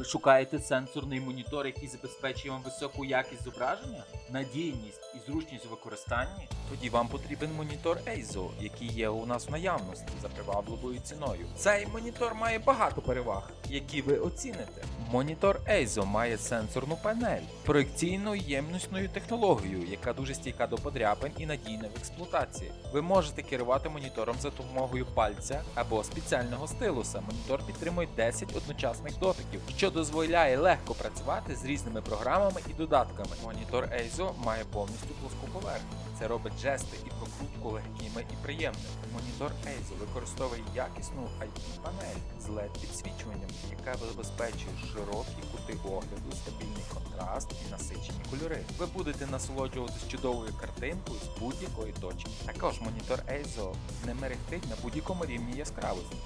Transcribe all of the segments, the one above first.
Ви шукаєте сенсорний монітор, який забезпечує вам високу якість зображення, надійність і зручність у використанні? Тоді вам потрібен монітор EIZO, який є у нас в наявності за привабливою ціною. Цей монітор має багато переваг, які ви оціните. Монітор EIZO має сенсорну панель, проекційно ємнісною технологією, яка дуже стійка до подряпин і надійна в експлуатації. Ви можете керувати монітором за допомогою пальця або спеціального стилуса. Монітор підтримує 10 одночасних дотиків, що дозволяє легко працювати з різними програмами і додатками. Монітор EIZO має повністю плоску поверхню. Це робить жести і прокрутку легкими і приємними. Монітор EIZO використовує якісну IP-панель з LED-підсвічуванням, яка забезпечує широкі кути огляду, стабільний контраст і насичені кольори. Ви будете насолоджуватись чудовою картинкою з будь-якої точки. Також монітор EIZO не мерехтить на будь-якому рівні яскравості.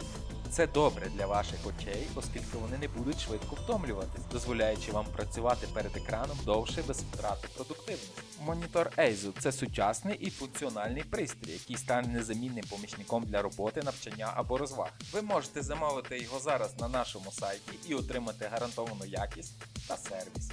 Це добре для ваших очей, оскільки вони не будуть швидко втомлюватись, дозволяючи вам працювати перед екраном довше без втрати продуктивності. Монітор EIZO – це сучасний і функціональний пристрій, який стане незамінним помічником для роботи, навчання або розваг. Ви можете замовити його зараз на нашому сайті і отримати гарантовану якість та сервіс.